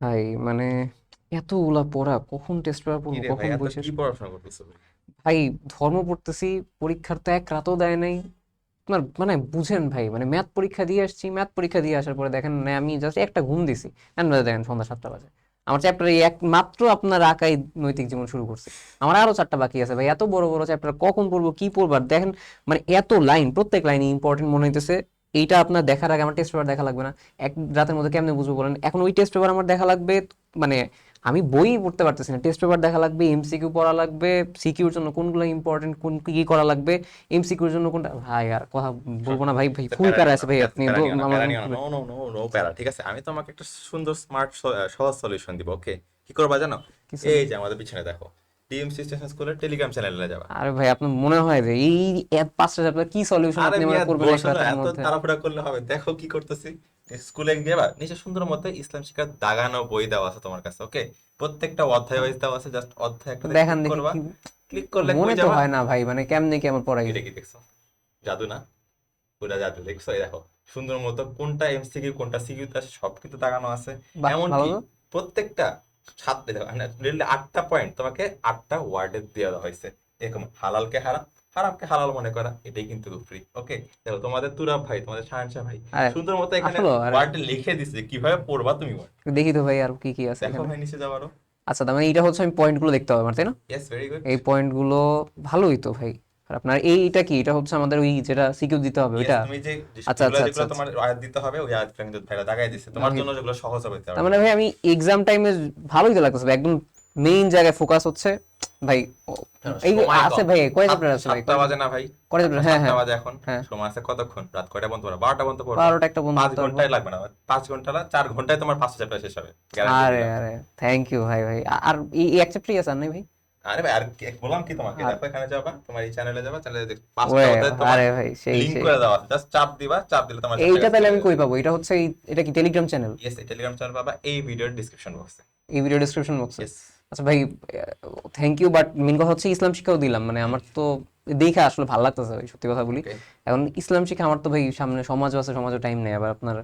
ভাই মানে এতগুলা পড়া কখন টেস্ট পেপার পড়ব কখন এত বই শেষ পড়াশোনা করতেছো ভাই? ধর্ম পড়তেছি পরীক্ষার তো এক রাতও দেয় নাই। আপনার মানে বুঝেন ভাই মানে ম্যাথ পরীক্ষা দিয়ে আসছি ম্যাথ পরীক্ষা দিয়ে আসার পরে দেখেন না আমি জাস্ট একটা ঘুম দিছি। দেখেন সন্ধ্যা সাতটা বাজে। আমার চ্যাপ্টার এই এক মাত্র আপনার আঁকাই নৈতিক জীবন শুরু করছে। আমার আরও চারটা বাকি আছে ভাই, এত বড় বড় চ্যাপ্টার কখন পড়ব, কি পড়ব? আর দেখেন মানে এত লাইন প্রত্যেক লাইন ইম্পর্টেন্ট মনে হইতেছে। এইটা আপনার দেখার আগে আমার টেস্ট পেপার দেখা লাগবে না। এক রাতের মধ্যে কেমনে বুঝব বলেন? এখন ওই টেস্ট পেপার আমার দেখা লাগবে মানে আমি বই পড়তে পারতেছি না। টেস্ট পেপার দেখা লাগবে এমসিকিউ পড়া লাগবে সিকিউর জন্য কোনগুলো ইম্পর্টেন্ট কোন কি করা লাগবে এমসিকিউর জন্য কোনটা ভাই আর কথা বলব না ভাই ভাই ফুল প্যারা আছে ভাই আপনি নো নো নো নো প্যারা, ঠিক আছে। আমি তোমাকে একটা সুন্দর স্মার্ট সহজ সলিউশন দিব ওকে কি করবা জানো? এই যে আমাদের পিছনে দেখো। ডিএমসি স্টেশন স্কুলের টেলিগ্রাম চ্যানেলে যাবা। আরে ভাই আপনার মনে হয় যে এই এক পাঁচটা চ্যাপ্টার কি সলিউশন আপনি আমার করবেন এত তাড়াহুড়া করলে হবে দেখো কি করতেছি। স্কুলে গেবা নিচে সুন্দর মতো ইসলাম শিক্ষার দাগানো বই দেওয়া আছে তোমার কাছে ওকে প্রত্যেকটা অধ্যায় ওয়াইজ দেওয়া আছে জাস্ট অধ্যায় একটা দেখান দেখি করবা। ক্লিক করলে মনে তো হয় না ভাই মানে কেমনে কেমন পড়াই এটা কি দেখছ? জাদু না? পুরা জাদু দেখছ? এই দেখো সুন্দর মতো কোনটা এমসিকিউ কোনটা সিকিউ আছে সব কিছু দাগানো আছে। বাহ, এমন কি প্রত্যেকটা সাতটা দেখো রিয়েলি আটটা পয়েন্ট তোমাকে আটটা ওয়ার্ডে দিয়ে দেওয়া হয়েছে। এরকম হালালকে হারাম হারামকে হালাল মনে করা এটাই কিন্তু ফ্রি ওকে দেখো তোমাদের তুরাব ভাই তোমাদের শাহানশাহ ভাই সুন্দর মতো এখানে। ওয়ার্ডে লিখে দিছে কীভাবে পড়বা তুমি ওয়ার্ড দেখি তো ভাই আর কি কি আছে দেখো ভাই নিচে যাবারও আচ্ছা তার মানে এইটা হচ্ছে আমি পয়েন্টগুলো দেখতে হবে আমার তাই না? ইয়েস ভেরি গুড এই পয়েন্টগুলো ভালোই তো ভাই। আর আপনার এইটা কি? এটা হচ্ছে আমাদের ওই যেটা সিকিউ দিতে হবে ওইটা? তুমি যে আচ্ছা, আচ্ছা, যেগুলো আচ্ছা, তোমার আয়াত দিতে হবে ওই আয়াতটা কিন্তু ভাইরা দাগাই দিছে। তোমার জন্য যেগুলো সহজ হবে তার মানে ভাই আমি এক্সাম টাইমে ভালোই তো লাগতেছে একদম মেইন জায়গায় ফোকাস হচ্ছে। ভাই এই আছে ভাই কয় সাত- আছে ভাই? সাতটা বাজে না ভাই। কয় চ্যাপ্টার হ্যাঁ হ্যাঁ। বাজে এখন। হ্যাঁ। সময় আছে কতক্ষণ? রাত কয়টা বন্ধ পড়া বারোটা বন্ধ পড়া বারোটা একটা বন্ধু পাঁচ ঘন্টায় লাগবে না পাঁচ ঘণ্টা না চার ঘন্টায় তোমার পাঁচটা চ্যাপ্টার শেষ হবে। আরে আরে। থ্যাংক ইউ ভাই ভাই। আর এই এই এক চ্যাপ্টারই আছে নাই ভাই? আরে ভাই আর বললাম কি তোমাকে? দেখো এখানে যাবা তোমার এই চ্যানেলে যাবা চ্যানেলে পাঁচটা অধ্যায় তোমার আরে ভাই সেই লিংক করে দেওয়া জাস্ট চাপ দিবা চাপ দিলে তোমার এইটা তাহলে আমি কই পাবো? এটা হচ্ছে এটা কি টেলিগ্রাম চ্যানেল টেলিগ্রাম চ্যানেল পাবা এই ভিডিওর ডিসক্রিপশন বক্সে এই ভিডিও ডেসক্রিপশন বক্সে আচ্ছা ভাই থ্যাংক ইউ বাট মেন কথা হচ্ছে ইসলাম শিক্ষাও দিলাম মানে আমার তো দেখে আসলে ভালো লাগতেছে ভাই সত্যি কথা বলি। এখন ইসলাম শিক্ষা আমার তো ভাই সামনে সমাজ আছে সমাজও টাইম নেই আবার আপনার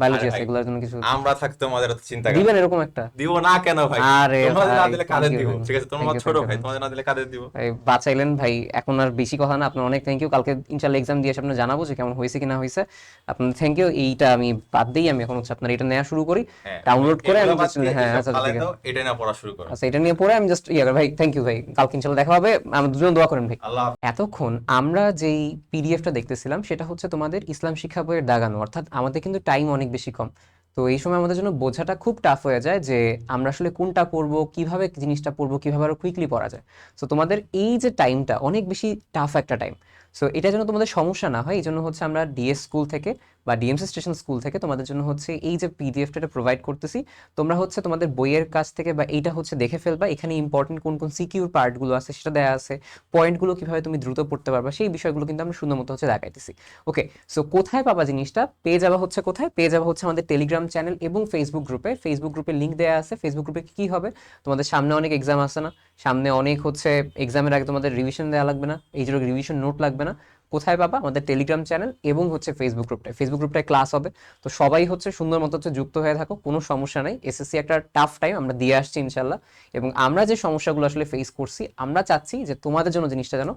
বায়োলজি আছে এগুলোর জন্য কিছু আমরা থাকতে আমাদের চিন্তা কেন? দিবেন এরকম একটা? দিব না কেন ভাই? আরে তোমাদের না দিলে কাদের দিব? ঠিক আছে তোমার ছোট ভাই তোমাদের না দিলে কাদের দিব? ভাই বাঁচাইলেন ভাই এখন আর বেশি কথা না আপনার অনেক থ্যাংক ইউ কালকে ইনশাল্লাহ এক্সাম দিয়ে আপনার জানাব যে কেমন হয়েছে কি না হয়েছে। আপনার থ্যাংক ইউ এইটা আমি বাদ দিই আমি এখন হচ্ছে আপনার এটা নেওয়া শুরু করি। হ্যাঁ, ডাউনলোড করে আমি হ্যাঁ আচ্ছা ঠিক আছে। দাও, এটা না পড়া শুরু করো। আচ্ছা এটা নিয়ে পরে আমি জাস্ট ইয়ে করি। ভাই থ্যাংক ইউ ভাই কালকে ইনশাল্লাহ দেখা হবে আমরা দুজন দোয়া করেন ভাই। আল্লাহ এতক্ষণ আমরা যেই পিডিএফটা দেখতেছিলাম, সেটা হচ্ছে তোমাদের ইসলাম শিক্ষা বইয়ের দাগানো। অর্থাৎ আমাদের কিন্তু টাইম অনেক বেশি কম। তো এই সময় আমাদের জন্য বোঝাটা খুব টাফ হয়ে যায় যে আমরা আসলে কোনটা পড়ব, কীভাবে জিনিসটা পড়ব, কীভাবে আরও কুইকলি পড়া যায়। সো তোমাদের এই যে টাইমটা অনেক বেশি টাফ একটা টাইম সো এটা যেন তোমাদের সমস্যা না হয়, এই জন্য হচ্ছে আমরা ডিএস স্কুল থেকে বা ডিএমসি স্টেশন স্কুল থেকে তোমাদের জন্য হচ্ছে এই যে পিডিএফটা প্রোভাইড করতেছি, তোমরা হচ্ছে তোমাদের বইয়ের কাছ থেকে বা এইটা হচ্ছে দেখে ফেলবা, এখানে ইম্পর্টেন্ট কোন কোন সিকিউর পার্টগুলো আছে সেটা দেওয়া আছে পয়েন্টগুলো কীভাবে তুমি দ্রুত পড়তে পারবা, সেই বিষয়গুলো কিন্তু আমরা সুন্দর মতো হচ্ছে দেখাইতেছি। ওকে সো কোথায় পাবা জিনিসটা? পেয়ে যাওয়া হচ্ছে কোথায়? পেয়ে যাওয়া হচ্ছে আমাদের টেলিগ্রাম চ্যানেল এবং ফেসবুক গ্রুপে ফেসবুক গ্রুপে লিঙ্ক দেওয়া আছে। ফেসবুক গ্রুপে কি হবে? তোমাদের সামনে অনেক এক্সাম আসে না। সামনে অনেক হচ্ছে এক্সামের আগে তোমাদের রিভিশন দেওয়া লাগবে না। এই জন্য রিভিশন নোট লাগবে না। কোথায় পাবা আমাদের টেলিগ্রাম চ্যানেল এবং হচ্ছে ফেসবুক গ্রুপটায় ফেসবুক গ্রুপটায় ক্লাস হবে। তো সবাই হচ্ছে সুন্দর মতো হচ্ছে যুক্ত হয়ে থাকো কোনো সমস্যা নেই। এসএসসি একটা টাফ টাইম আমরা দিয়ে আসছি ইনশাল্লাহ এবং আমরা যে সমস্যাগুলো আসলে ফেস করছি, আমরা চাচ্ছি যে তোমাদের জন্য জিনিসটা যেন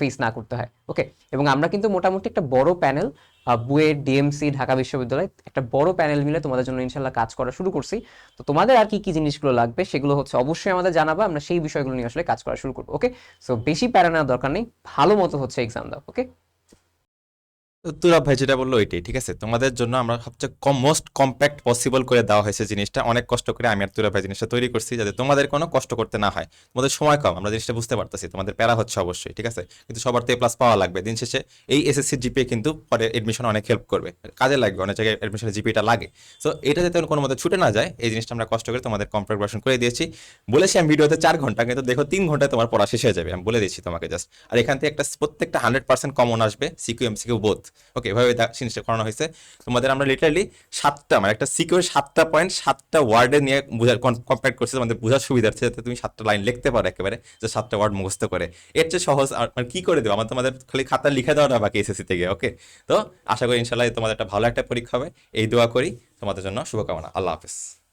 ফেস না করতে হয়। ওকে এবং আমরা কিন্তু মোটামুটি একটা বড় প্যানেল বুয়েট ডিএমসি ঢাকা বিশ্ববিদ্যালয়, একটা বড় প্যানেল মিলে তোমাদের জন্য ইনশাল্লাহ কাজ করা শুরু করছি। তো তোমাদের আর কি কি জিনিসগুলো লাগবে সেগুলো হচ্ছে অবশ্যই আমাদের জানাবা, আমরা সেই বিষয়গুলো নিয়ে আসলে কাজ করা শুরু করব ওকে সো বেশি প্যারা নেওয়ার দরকার নেই, ভালো মতো হচ্ছে এক্সাম দাও ওকে তুরাব ভাই যেটা বলল ওইটাই, ঠিক আছে? তোমাদের জন্য আমরা সবচেয়ে কম মোস্ট কম্প্যাক্ট পসিবল করে দেওয়া হয়েছে জিনিসটা। অনেক কষ্ট করে আমি আর তুরাব ভাই জিনিসটা তৈরি করছি যাতে তোমাদের কোনো কষ্ট করতে না হয়। তোমাদের সময় কম, আমরা জিনিসটা বুঝতে পারতেছি, তোমাদের প্যারা হচ্ছে অবশ্যই, ঠিক আছে? কিন্তু সবার তো এ প্লাস পাওয়া লাগবে। দিন শেষে এই এসএসসি জিপিএ কিন্তু পরে এডমিশন অনেক হেল্প করবে। কাজে লাগবে, অনেক জায়গায় এডমিশনের জিপিএটা লাগে। সো এটা যাতে কোনো মতো ছুটে না যায়, এই জিনিসটা আমরা কষ্ট করে তোমাদের কম্পিউটার ভার্সন করে দিয়েছি। বলেছি আমি ভিডিওতে চার ঘণ্টা, কিন্তু দেখো তিন ঘন্টায় তোমার পড়া শেষ হয়ে যাবে, আমি বলে দিচ্ছি তোমাকে জাস্ট আর এখান থেকে একটা প্রত্যেকটা হান্ড্রেড পার্সেন্ট কমন আসবে CQ M CQ both okay এভাবে জিনিসটা করানো হয়েছে। তোমাদের আমরা লিটারালি সাতটা মানে একটা সিকিউর সাতটা পয়েন্ট সাতটা ওয়ার্ডে নিয়ে বোঝার কম্প্যাক্ট করছি, তোমাদের বোঝার সুবিধার্থে যাতে তুমি সাতটা লাইন লিখতে পারো একেবারে, যে সাতটা ওয়ার্ড মুখস্থ করে। এর চেয়ে সহজ আর মানে কি করে দেবো? আমার তোমাদের খালি খাতা লিখে দেওয়াটা বাকি এসএসসি থেকে ওকে তো আশা করি ইনশাল্লাহ তোমাদের একটা ভালো একটা পরীক্ষা হবে। এই দোয়া করি তোমাদের জন্য, শুভকামনা। আল্লাহ হাফেজ।